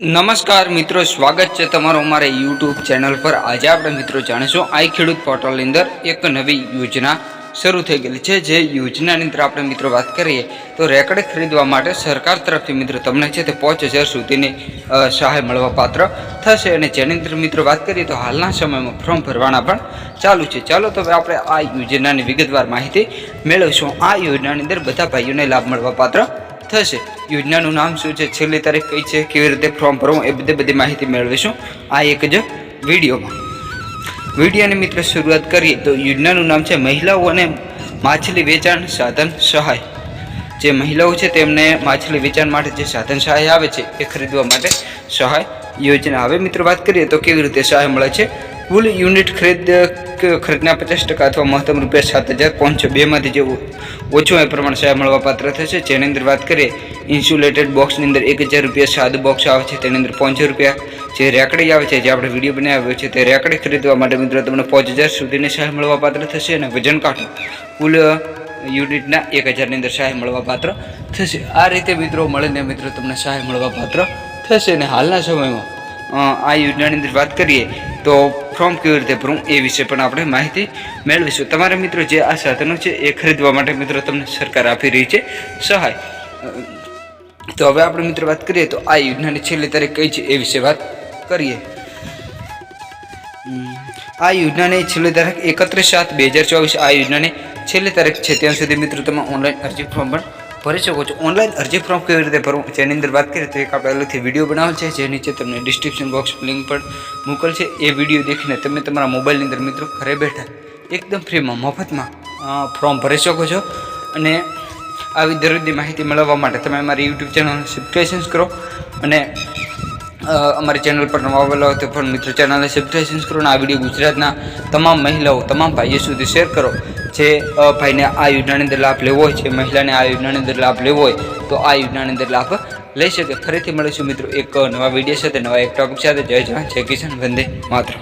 નમસ્કાર મિત્રો, સ્વાગત છે તમારું અમારા યુટ્યુબ ચેનલ પર. આજે આપણે મિત્રો જાણીશું આઈ ખેડૂત પોર્ટલની અંદર એક નવી યોજના શરૂ થઈ ગયેલી છે. જે યોજનાની અંદર આપણે મિત્રો વાત કરીએ તો રેકડે ખરીદવા માટે સરકાર તરફથી મિત્રો તમને છે તે પાંચ હજાર સુધીની સહાય મળવા પાત્ર થશે. અને જેની અંદર મિત્રો વાત કરીએ તો હાલના સમયમાં ફોર્મ ભરવાના પણ ચાલુ છે. ચાલો તો આપણે આ યોજનાની વિગતવાર માહિતી મેળવીશું. આ યોજનાની અંદર બધા ભાઈઓને લાભ મળવા પાત્ર થશે. યોજનાનું નામ શું છે? છેલ્લી તારીખ કઈ છે? કેવી રીતે ફોર્મ ભરવું? એ બધી બધી માહિતી મેળવીશું આ એક જ વિડીયોમાં. વિડીયોની મિત્ર શરૂઆત કરીએ તો યોજનાનું નામ છે મહિલાઓ અને માછલી વેચાણ સાધન સહાય. જે મહિલાઓ છે તેમને માછલી વેચાણ માટે જે સાધન સહાય આવે છે, એ ખરીદવા માટે સહાય યોજના હવે મિત્રો વાત કરીએ તો કેવી રીતે સહાય મળે છે? કુલ યુનિટ ખરીદ ખરીદના પચાસ ટકા અથવા મહત્તમ રૂપિયા સાત હજાર પાંચસો બેમાંથી જે ઓછું એ પ્રમાણે સહાય મળવા પાત્ર થશે. જેની અંદર વાત કરીએ, ઇન્સ્યુલેટેડ બોક્સની અંદર એક હજાર રૂપિયા સાદું બોક્સ આવે છે, તેની અંદર પાંચસો રૂપિયા જે રેકડી આવે છે, જે આપણે વીડિયો બનાવ્યો છે, તે રેકડી ખરીદવા માટે મિત્રો તમને પાંચ હજાર સુધીની સહાય મળવા પાત્ર થશે અને વજન કાંટો કુલ યુનિટના એક હજારની અંદર સહાય મળવા પાત્ર થશે. આ રીતે મિત્રો મળીને મિત્રો તમને સહાય મળવા પાત્ર થશે અને હાલના સમયમાં આ યોજનાની અંદર વાત કરીએ તો ફોર્મ કેવી રીતે ભરવું એ વિશે પણ આપણે માહિતી મેળવીશું. તમારા મિત્રો જે આ સાધનો છે એ ખરીદવા માટે મિત્રો તમને સરકાર આપી રહી છે સહાય. તો હવે આપણે મિત્રો વાત કરીએ તો આ યોજનાની છેલ્લી તારીખ કઈ છે એ વિશે વાત કરીએ. આ યોજનાની છેલ્લી તારીખ એકત્રીસ સાત બે હજાર ચોવીસ આ યોજનાની છેલ્લી તારીખ છે. ત્યાં સુધી મિત્રો તમે ઓનલાઈન અરજી ફોર્મ પણ ભરી શકો છો. ઓનલાઈન અરજી ફોર્મ કેવી રીતે ભરવું? જેની અંદર વાત કરીએ તો એક આપણે અલગથી વીડિયો બનાવેલ છે જે નીચે તમને ડિસ્ક્રિપ્શન બોક્સ લિંક પર મોકલ છે. એ વીડિયો દેખીને તમે તમારા મોબાઈલની અંદર મિત્રો ઘરે બેઠા એકદમ ફ્રીમાં મફતમાં ફોર્મ ભરી શકો છો. અને આવી દરરોજની માહિતી મેળવવા માટે તમે અમારી યુટ્યુબ ચેનલને સબસ્ક્રાઇબ કરો. અને અમારી ચેનલ પર નવા આવેલા હોય તો પણ મિત્રો ચેનલને સબસ્ક્રાઇબ કરો. અને આ વીડિયો ગુજરાતના તમામ મહિલાઓ, તમામ ભાઈઓ સુધી શેર કરો. જે ભાઈને આ યોજનાની અંદર લાભ લેવો હોય છે, મહિલાને આ યોજનાની અંદર લાભ લેવો હોય, તો આ યોજનાની અંદર લાભ લઈ શકે. ફરીથી મળીશું મિત્રો એક નવા વીડિયો સાથે, નવા એક ટોપિક સાથે. જય જવાન, જય કિસાન, વંદે માત્ર